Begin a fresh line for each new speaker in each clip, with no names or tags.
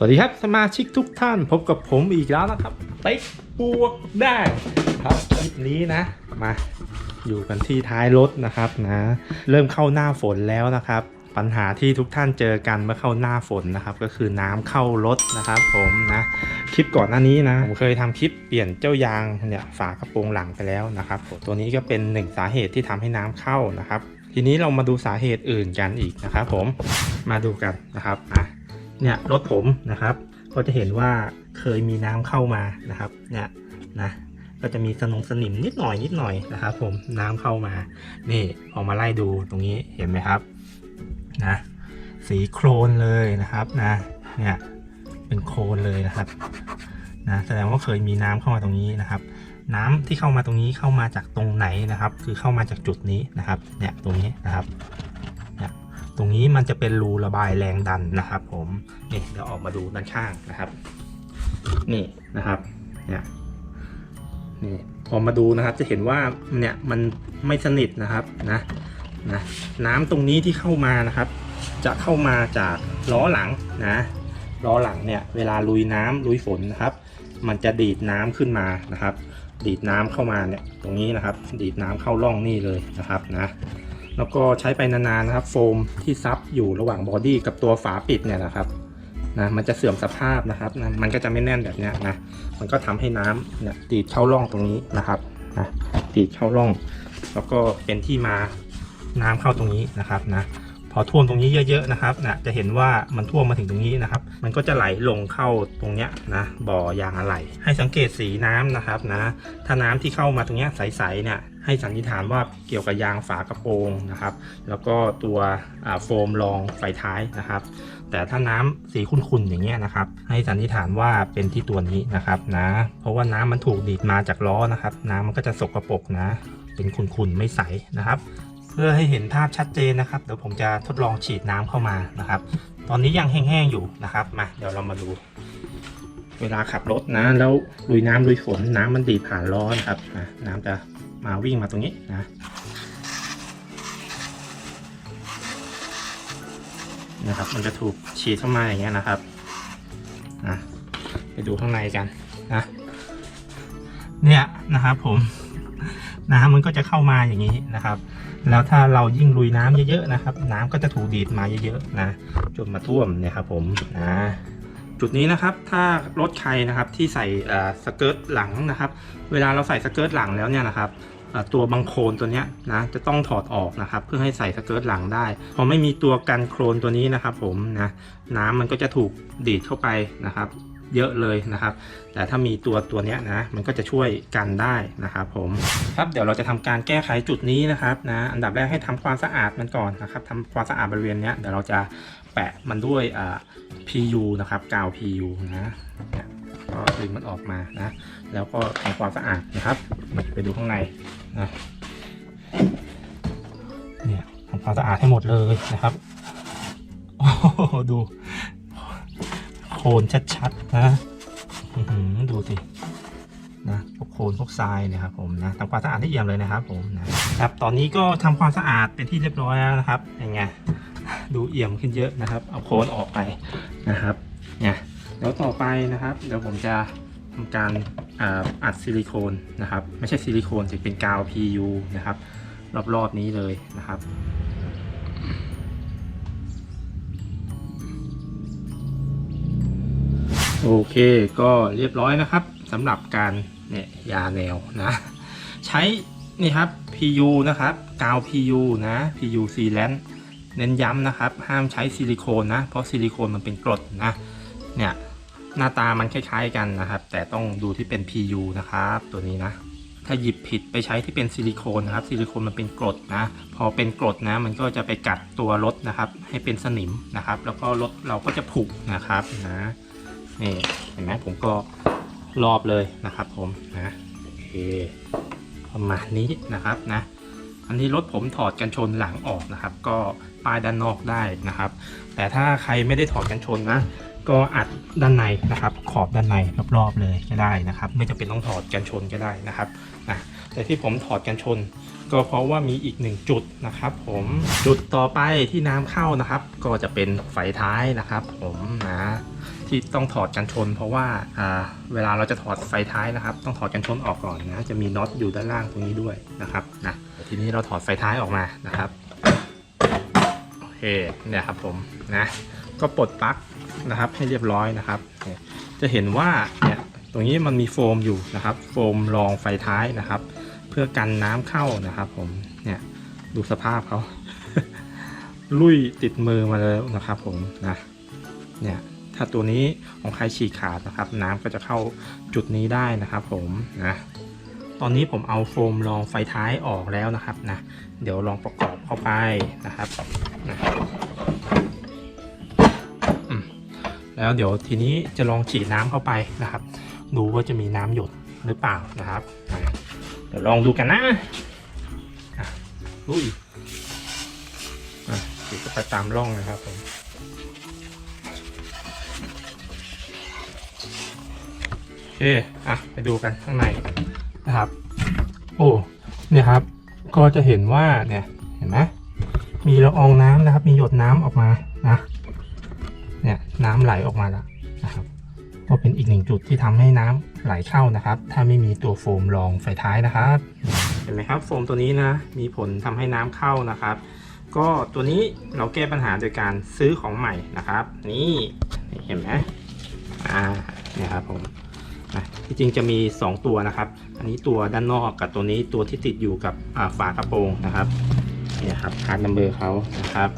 สวัสดีครับสมาชิกทุกท่านพบกับผมอีกแล้วนะครับติ๊กบวกได้ครับคลิปนี้นะมาอยู่กันที่ท้ายรถนะครับนะ เริ่มเข้าหน้าฝนแล้วนะครับ ปัญหาที่ทุกท่านเจอกันเมื่อเข้าหน้าฝนนะครับ ก็คือน้ำเข้ารถนะครับผมนะคลิปก่อนหน้านี้นะผมเคยทำคลิปเปลี่ยนเจ้ายางเนี่ยฝากระโปรงหลังไปแล้วนะครับผมตัวนี้ก็เป็นหนึ่งสาเหตุที่ทำให้น้ำเข้านะครับ ทีนี้เรามาดูสาเหตุอื่นกันอีกนะครับ ผมมาดูกันนะครับอะ เนี่ยรถผมนะครับ ก็จะเห็นว่าเคยมีน้ำเข้ามานะครับ เนี่ยนะก็จะมีสนงสนิมนิดหน่อยนิดหน่อยนะครับ ผมน้ำเข้ามา นี่ออกมาไล่ดูตรงนี้เห็นไหมครับนะสีโครนเลยนะครับนะเนี่ยเป็นโครนเลยนะครับนะแสดงว่าเคยมีน้ำเข้ามาตรงนี้นะครับ น้ำที่เข้ามาตรงนี้เข้ามาจากตรงไหนนะครับ คือเข้ามาจากจุดนี้นะครับ เนี่ยตรงนี้นะครับ ตรงนี้มันจะเป็นรูระบายแรงดันนะครับ ผมนี่เดี๋ยวออกมาดูด้านข้างนะครับ นี่นะครับเนี่ยนี่พอมาดูนะครับจะเห็นว่าเนี่ยมันไม่สนิทนะครับนะนะน้ำตรงนี้ที่เข้ามานะครับ จะเข้ามาจากล้อหลังนะล้อหลังเนี่ยเวลาลุยน้ำลุยฝนนะครับ มันจะดีดน้ำขึ้นมานะครับ ดีดน้ำเข้ามาเนี่ยตรงนี้นะครับ ดีดน้ำเข้าร่องนี่เลยนะครับนะ แล้วก็ใช้ไปนานๆนะครับ โฟมที่ซับอยู่ระหว่างบอดี้กับตัวฝาปิดเนี่ยนะครับนะมันจะเสื่อมสภาพนะครับนะมันก็จะไม่แน่นแบบเนี้ยนะมันก็ทำให้น้ำเนี่ยตีดเข้าร่องตรงนี้นะครับนะตีดเข้าร่อง แล้วก็เป็นที่มาน้ำเข้าตรงนี้นะครับนะพอท่วมตรงนี้เยอะๆนะครับนะจะเห็นว่ามันท่วมมาถึงตรงนี้นะครับ มันก็จะไหลลงเข้าตรงเนี้ยนะบ่อยางอะไหล่ให้สังเกตสีน้ำนะครับนะถ้าน้ำที่เข้ามาตรงเนี้ยใสๆเนี่ย ให้สันนิษฐานว่าเกี่ยวกับยางฝากระโปรงนะครับ แล้วก็ตัวโฟมรองไฟท้ายนะครับ แต่ถ้าน้ำสีขุ่นๆอย่างเงี้ยนะครับ ให้สันนิษฐานว่าเป็นที่ตัวนี้นะครับนะ เพราะว่าน้ำมันถูกดีดมาจากล้อนะครับ น้ำมันก็จะสกรปรกนะ เป็นขุ่นๆไม่ใสนะครับเพื่อให้เห็นภาพชัดเจนนะครับ เดี๋ยวผมจะทดลองฉีดน้ำเข้ามานะครับ ตอนนี้ยังแห้งๆอยู่นะครับ มาเดี๋ยวเรามาดู เวลาขับรถนะ แล้วลุยน้ำลุยฝนน้ำมันดีดผ่านล้อนะครับอะน้ำจะ มาวิ่งมาตรงนี้นะนะครับ มันจะถูกฉีดเข้ามาอย่างเงี้ยนะครับนะไปดูข้างในกันนะเนี่ยนะครับผมน้ำมันก็จะเข้ามาอย่างนี้นะครับ แล้วถ้าเรายิ่งลุยน้ำเยอะๆนะครับ น้ำก็จะถูกดีดมาเยอะๆนะจนมาท่วมเนี่ยครับผมนะ จุดนี้นะครับถ้ารถใครนะครับที่ใส่สเกิร์ตหลังนะครับ เวลาเราใส่สเกิร์ตหลังแล้วเนี่ยนะครับตัวบังโคลนตัวนี้นะจะต้องถอดออกนะครับ เพื่อให้ใส่สเกิร์ตหลังได้พอไม่มีตัวกันโคลนตัวนี้นะครับ ผมนะน้ำมันก็จะถูกดีดเข้าไปนะครับ เยอะเลยนะครับ แต่ถ้ามีตัวตัวนี้นะมันก็จะช่วยกันได้นะครับ ผมครับเดี๋ยวเราจะทำการแก้ไขจุดนี้นะครับนะอันดับแรกให้ทำความสะอาดมันก่อนนะครับทำความสะอาดบริเวณเนี้ยเดี๋ยวเราจะ แปะมันด้วยอ่า PU นะครับกาว PU นะเนี่ยก็ดึงมันออกมานะ แล้วก็ทำความสะอาดนะครับไปดูข้างในนะเนี่ยทำความสะอาดให้หมดเลยนะครับโอ้โหดูโคลนชัดๆนะอือดูสินะพวกโคลนพวกทรายนะครับผมนะทำความสะอาดให้เอี่ยมเลยนะครับผมนะครับ ตอนนี้ก็ทำความสะอาดเป็นที่เรียบร้อยแล้วนะครับยังไง ดูเอี่ยมขึ้นเยอะนะครับ เอาโคนออกไปนะครับเนี่ยเดี๋ยวต่อไปนะครับ เดี๋ยวผมจะทำการอัดซิลิโคนนะครับ ไม่ใช่ซิลิโคนสิเป็นกาว PU นะครับ รอบๆนี้เลยนะครับโอเคก็เรียบร้อยนะครับสำหรับการเนี่ยยาแนวนะ ใช้นี่ครับ PU นะครับ กาว PU นะ PU sealant เน้นย้ำนะครับ ห้ามใช้ซิลิโคนนะ เพราะซิลิโคนมันเป็นกรดนะ เนี่ยหน้าตามันคล้ายๆกันนะครับ แต่ต้องดูที่เป็น PU นะครับ ตัวนี้นะ ถ้าหยิบผิดไปใช้ที่เป็นซิลิโคนนะครับ ซิลิโคนมันเป็นกรดนะ พอเป็นกรดนะ มันก็จะไปกัดตัวรถนะครับ ให้เป็นสนิมนะครับ แล้วก็รถเราก็จะผุนะครับนะ นี่เห็นไหมผมก็รอบเลยนะครับ ผมนะโอเคประมาณนี้นะครับนะ อันนี้รถผมถอดกันชนหลังออกนะครับ ก็ ป้ายด้านนอกได้นะครับ แต่ถ้าใครไม่ได้ถอดกันชนนะ ก็อัดด้านในนะครับ ขอบด้านในรอบๆเลยก็ได้นะครับ ไม่จำเป็นต้องถอดกันชนก็ได้นะครับนะแต่ที่ผมถอดกันชน ก็เพราะว่ามีอีกหนึ่งจุดนะครับ ผมจุดต่อไปที่น้ำเข้านะครับ ก็จะเป็นไฟท้ายนะครับ ผมนะที่ต้องถอดกันชน เพราะว่าเวลาเราจะถอดไฟท้ายนะครับ ต้องถอดกันชนออกก่อนนะจะมีน็อตอยู่ด้านล่างตรงนี้ด้วยนะครับนะทีนี้เราถอดไฟท้ายออกมานะครับ โอเนี่ยครับผมนะก็ปลดปลั๊กนะครับให้เรียบร้อยนะครับจะเห็นว่าเนี่ยตรงนี้มันมีโฟมอยู่นะครับ โฟมรองไฟท้ายนะครับ เพื่อกันน้ำเข้านะครับผมเนี่ยดูสภาพเขาลุยติดมือมาแล้วนะครับผมนะเนี่ยถ้าตัวนี้ของใครฉีกขาดนะครับ น้ำก็จะเข้าจุดนี้ได้นะครับผมนะตอนนี้ผมเอาโฟมรองไฟท้ายออกแล้วนะครับนะเดี๋ยวลองประกอบเข้าไปนะครับ แล้วเดี๋ยวทีนี้จะลองฉีดน้ำเข้าไปนะครับ ดูว่าจะมีน้ำหยดหรือเปล่านะครับ เดี๋ยวลองดูกันนะอุ้ยฉีดเข้าไปตามร่องนะครับผมโอเคอะไปดูกันข้างในนะครับ โอ้เนี่ยครับ ก็จะเห็นว่าเนี่ยเห็นไหม มีละอองน้ำนะครับ มีหยดน้ำออกมานะเนี่ยน้ำไหลออกมาแล้วนะครับ ก็เป็นอีกหนึ่งจุดที่ทำให้น้ำไหลเข้านะครับ ถ้าไม่มีตัวโฟมรองไฟท้ายนะครับ เห็นไหมครับ โฟมตัวนี้นะมีผลทำให้น้ำเข้านะครับ ก็ตัวนี้เราแก้ปัญหาโดยการซื้อของใหม่นะครับ นี่เห็นไหมอ่าเนี่ยครับผมที่จริงจะมี 2 ตัวนะครับ อันนี้ตัวด้านนอกกับตัวนี้ตัวที่ติดอยู่กับฝากระโปรงนะครับ เนี่ยครับพาร์ทนัมเบอร์เขานะครับ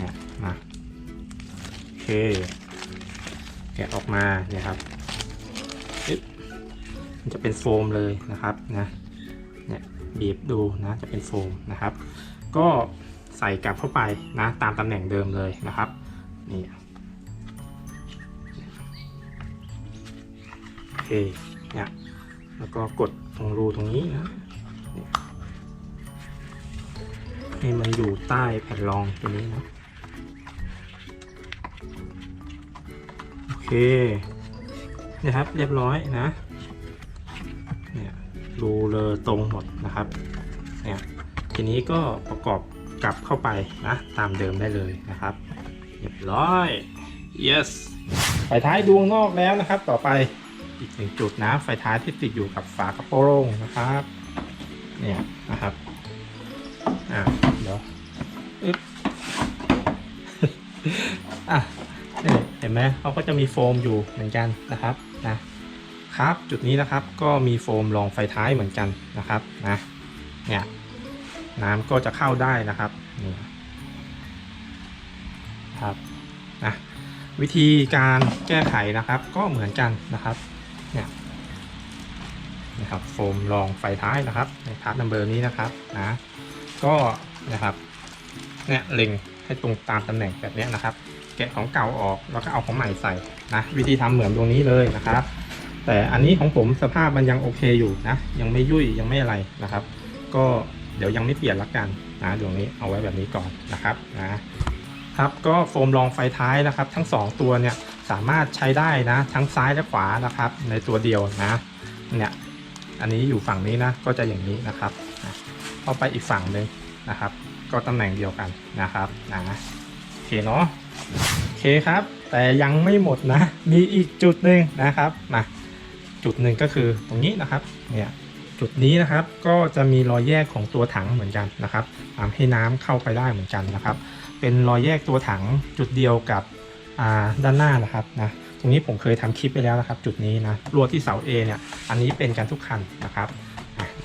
นี่มาโอเคแกะออกมาเนี่ยครับปึ๊บมันจะเป็นโฟมเลยนะครับนะเนี่ยบีบดูนะจะเป็นโฟมนะครับ ก็ใส่กลับเข้าไปนะตามตำแหน่งเดิมเลยนะครับนี่โอเคเนี่ยแล้วก็กดตรงรูตรงนี้นะ ให้มันอยู่ใต้แผ่นรองตัวนี้นะโอเคเนี่ยครับเรียบร้อยนะเนี่ยรูเลยตรงหมดนะครับเนี่ยทีนี้ก็ประกอบกลับเข้าไปนะตามเดิมได้เลยนะครับเรียบร้อย yes ไฟท้ายดวงนอกแล้วนะครับ ต่อไปอีกหนึ่งจุดนะไฟท้ายที่ติดอยู่กับฝากระโปรงนะครับเนี่ยนะครับ อะนี่เห็นไหมเขาก็จะมีโฟมอยู่เหมือนกันนะครับนะครับจุดนี้นะครับก็มีโฟมรองไฟท้ายเหมือนกันนะครับนะเนี่ยน้ำก็จะเข้าได้นะครับนี่ครับนะวิธีการแก้ไขนะครับก็เหมือนกันนะครับเนี่ยนะครับโฟมรองไฟท้ายนะครับในพาร์ทนัมเบอร์นี้นะครับนะก็นะครับ เนี่ยเล็งให้ตรงตามตำแหน่งแบบนี้นะครับ แกะของเก่าออกแล้วก็เอาของใหม่ใส่นะวิธีทำเหมือนตรงนี้เลยนะครับ แต่อันนี้ของผมสภาพมันยังโอเคอยู่นะ ยังไม่ยุ่ยยังไม่อะไรนะครับ ก็เดี๋ยวยังไม่เปลี่ยนละกันนะดวงนี้เอาไว้แบบนี้ก่อนนะครับนะครับก็โฟมรองไฟท้ายนะครับ ทั้ง 2 ตัวเนี่ยสามารถใช้ได้นะทั้งซ้ายและขวานะครับ ในตัวเดียวนะเนี่ยอันนี้อยู่ฝั่งนี้นะก็จะอย่างนี้นะครับเข้าไปอีกฝั่งหนึ่งนะครับ ก็ตำแหน่งเดียวกันนะครับนะโอเคเนาะโอเคครับ แต่ยังไม่หมดนะ มีอีกจุดหนึ่งนะครับมาจุดหนึ่งก็คือตรงนี้นะครับเนี่ยจุดนี้นะครับก็จะมีรอยแยกของตัวถังเหมือนกันนะครับทำให้น้ำเข้าไปได้เหมือนกันนะครับ เป็นรอยแยกตัวถังจุดเดียวกับด้านหน้านะครับนะตรงนี้ผมเคยทำคลิปไปแล้วนะครับ จุดนี้นะรั่วที่เสา A เนี่ยอันนี้เป็นกันทุกคันนะครับ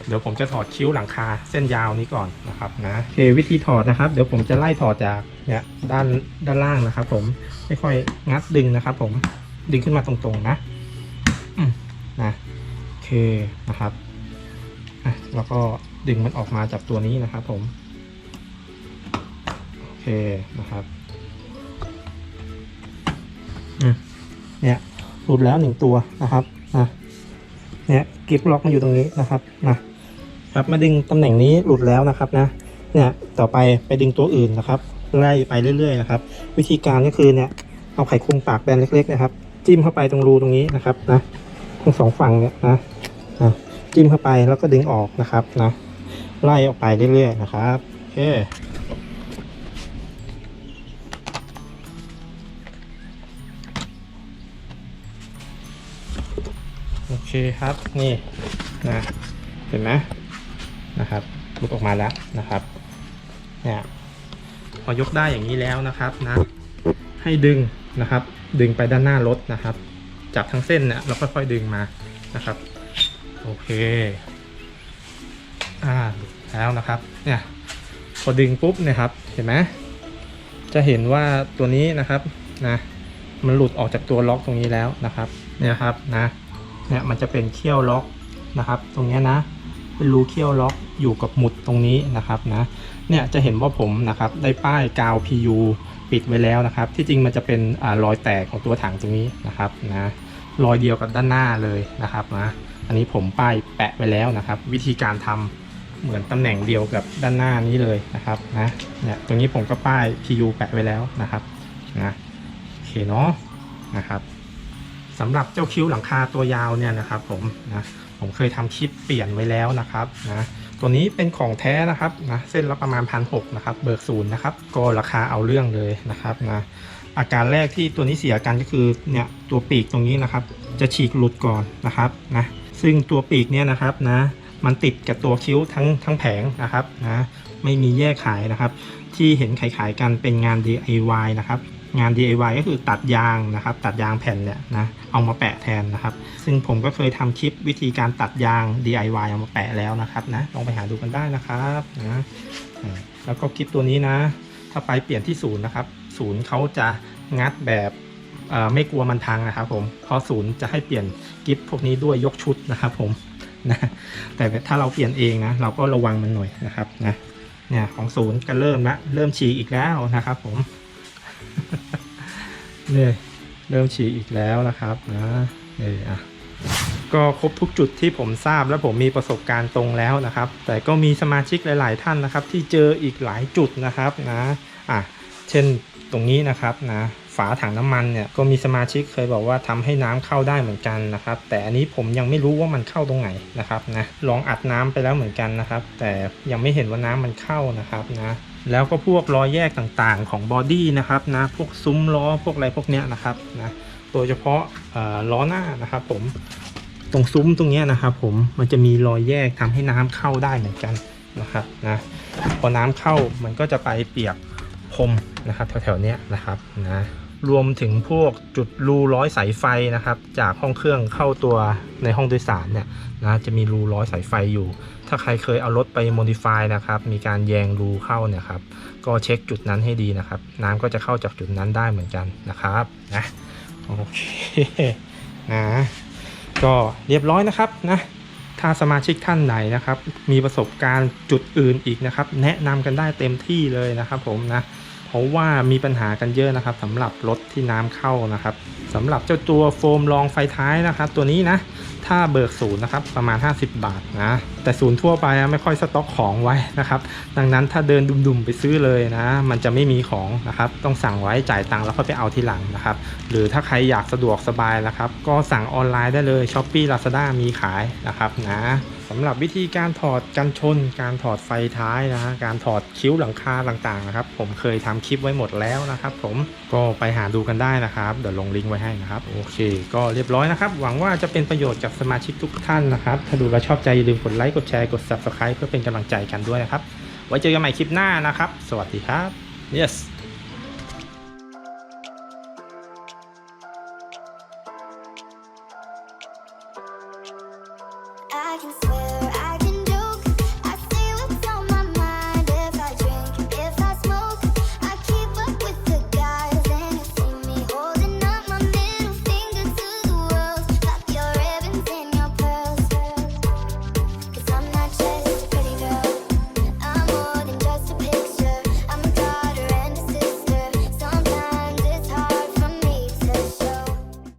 เดี๋ยวผมจะถอดคิ้วหลังคาเส้นยาวนี้ก่อนนะครับนะโอเควิธีถอดนะครับ เดี๋ยวผมจะไล่ถอดจากเนี่ยด้านด้านล่างนะครับ ผมค่อยๆงัดดึงนะครับ ผมดึงขึ้นมาตรงๆนะนะโอเคนะครับอะแล้วก็ดึงมันออกมาจากตัวนี้นะครับ ผมโอเคนะครับเนี่ยหลุดแล้วหนึ่งตัวนะครับนะเนี่ยกิฟล็อกมาอยู่ตรงนี้นะครับนะ ครับมาดึงตำแหน่งนี้หลุดแล้วนะครับนะเนี่ยต่อไปไปดึงตัวอื่นนะครับไล่ไปเรื่อยๆนะครับ วิธีการก็คือเนี่ยเอาไขควงปากแบนเล็กๆนะครับ จิ้มเข้าไปตรงรูตรงนี้นะครับนะทั้งสองฝั่งเนี่ยนะจิ้มเข้าไปแล้วก็ดึงออกนะครับนะไล่ออกไปเรื่อยๆนะครับโอเคโอเคครับนี่นะเห็นไหม นะครับลุกออกมาแล้วนะครับเนี่ยพอยกได้อย่างนี้แล้วนะครับนะให้ดึงนะครับ ดึงไปด้านหน้ารถนะครับ จับทั้งเส้นเนี่ยแล้วค่อยๆดึงมานะครับ โอเคอ่าแล้วนะครับเนี่ยพอดึงปุ๊บเนี่ยครับเห็นไหมจะเห็นว่าตัวนี้นะครับนะมันหลุดออกจากตัวล็อกตรงนี้แล้วนะครับเนี่ยครับนะเนี่ยมันจะเป็นเขี้ยวล็อกนะครับ ตรงเนี้ยนะ เป็นรูเขี้ยวล็อกอยู่กับหมุดตรงนี้นะครับนะเนี่ยจะเห็นว่าผมนะครับได้ป้ายกาว PU ปิดไว้แล้วนะครับ ที่จริงมันจะเป็นอรอยแตกของตัวถังตรงนี้นะครับนะรอยเดียวกับด้านหน้าเลยนะครับนะอันนี้ผมป้ายแปะไว้แล้วนะครับ วิธีการทำเหมือนตำแหน่งเดียวกับด้านหน้านี้เลยนะครับนะเนี่ยตรงนี้ผมก็ป้าย PU แปะไว้แล้วนะครับนะโอเคเนาะนะครับสำหรับเจ้าคิ้วหลังคาตัวยาวเนี่ยนะครับผมนะ ผมเคยทำคลิปเปลี่ยนไว้แล้วนะครับนะตัวนี้เป็นของแท้นะครับนะเส้นละประมาณพันหกนะครับเบิกศูนย์นะครับก็ราคาเอาเรื่องเลยนะครับนะอาการแรกที่ตัวนี้เสียกันก็คือเนี่ยตัวปีกตรงนี้นะครับ จะฉีกหลุดก่อนนะครับนะซึ่งตัวปีกเนี่ยนะครับนะมันติดกับตัวคิ้วทั้งทั้งแผงนะครับนะไม่มีแยกขายนะครับ ที่เห็นขายๆกันเป็นงาน DIY นะครับ งาน DIY ก็คือตัดยางนะครับ ตัดยางแผ่นเนี่ยนะเอามาแปะแทนนะครับ ซึ่งผมก็เคยทำคลิปวิธีการตัดยาง DIY เอามาแปะแล้วนะครับนะลองไปหาดูกันได้นะครับนะแล้วก็คลิปตัวนี้นะ ถ้าไปเปลี่ยนที่ศูนย์นะครับ ศูนย์เขาจะงัดแบบไม่กลัวมันพังนะครับผมเพราะศูนย์จะให้เปลี่ยนกิฟพวกนี้ด้วยยกชุดนะครับผมนะแต่ถ้าเราเปลี่ยนเองนะ เราก็ระวังมันหน่อยนะครับนะเนี่ยของศูนย์ก็เริ่มละเริ่มฉีกอีกแล้วนะครับผม เนี่ยเริ่มฉีกอีกแล้วนะครับนะนี่อะก็ครบทุกจุดที่ผมทราบและผมมีประสบการณ์ตรงแล้วนะครับ แต่ก็มีสมาชิกหลาย ๆ ท่านนะครับ ที่เจออีกหลายจุดนะครับนะอะเช่นตรงนี้นะครับนะฝาถังน้ำมันเนี่ยก็มีสมาชิกเคยบอกว่าทำให้น้ำเข้าได้เหมือนกันนะครับ แต่อันนี้ผมยังไม่รู้ว่ามันเข้าตรงไหนนะครับนะลองอัดน้ำไปแล้วเหมือนกันนะครับ แต่ยังไม่เห็นว่าน้ำมันเข้านะครับนะ แล้วก็พวกล้อแยกต่างๆของบอดี้นะครับนะพวกซุ้มล้อพวกอะไรพวกเนี้ยนะครับนะโดยเฉพาะล้อหน้านะครับ ผมตรงซุ้มตรงเนี้ยนะครับ ผมมันจะมีรอยแยกทำให้น้ำเข้าได้เหมือนกันนะครับนะพอน้ำเข้ามันก็จะไปเปียกพรมนะครับ แถวๆเนี้ยนะครับนะ รวมถึงพวกจุดรูร้อยสายไฟนะครับ จากห้องเครื่องเข้าตัวในห้องโดยสารเนี่ยนะจะมีรูร้อยสายไฟอยู่ ถ้าใครเคยเอารถไป modify นะครับ มีการแยงรูเข้าเนี่ยครับก็เช็คจุดนั้นให้ดีนะครับ น้ำก็จะเข้าจากจุดนั้นได้เหมือนกันนะครับนะโอเคนะก็เรียบร้อยนะครับนะถ้าสมาชิกท่านไหนนะครับ มีประสบการณ์จุดอื่นอีกนะครับ แนะนำกันได้เต็มที่เลยนะครับผมนะ เพราะว่ามีปัญหากันเยอะนะครับสำหรับรถที่น้ำเข้านะครับสำหรับเจ้าตัวโฟมรองไฟท้ายนะครับ ตัวนี้นะ ถ้าเบิกศูนย์นะครับประมาณ 50 บาทนะ แต่ศูนย์ทั่วไปอะไม่ค่อยสต็อกของไว้นะครับ ดังนั้นถ้าเดินดุมๆไปซื้อเลยนะ มันจะไม่มีของนะครับต้องสั่งไว้จ่ายตังค์แล้วค่อยไปเอาทีหลังนะครับ หรือถ้าใครอยากสะดวกสบายนะครับ ก็สั่งออนไลน์ได้เลย s h อ p e e Lazada มีขายนะครับนะสำหรับวิธีการถอดกันชน การถอดไฟท้ายนะฮะการถอดคิ้วหลังคาต่างๆนะครับ ผมเคยทำคลิปไว้หมดแล้วนะครับ ผมก็ไปหาดูกันได้นะครับ เดี๋ยวลงลิงก์ไว้ให้นะครับ โอเค ก็เรียบร้อยนะครับ หวังว่าจะเป็นประโยชน์กับสมาชิกทุกท่านนะครับ ถ้าดูแลชอบใจอย่าลืมกดไลค์กดแชร์กด subscribe เพื่อเป็นกำลังใจกันด้วยนะครับ ไว้เจอกันใหม่คลิปหน้านะครับ สวัสดีครับ yes
I can swear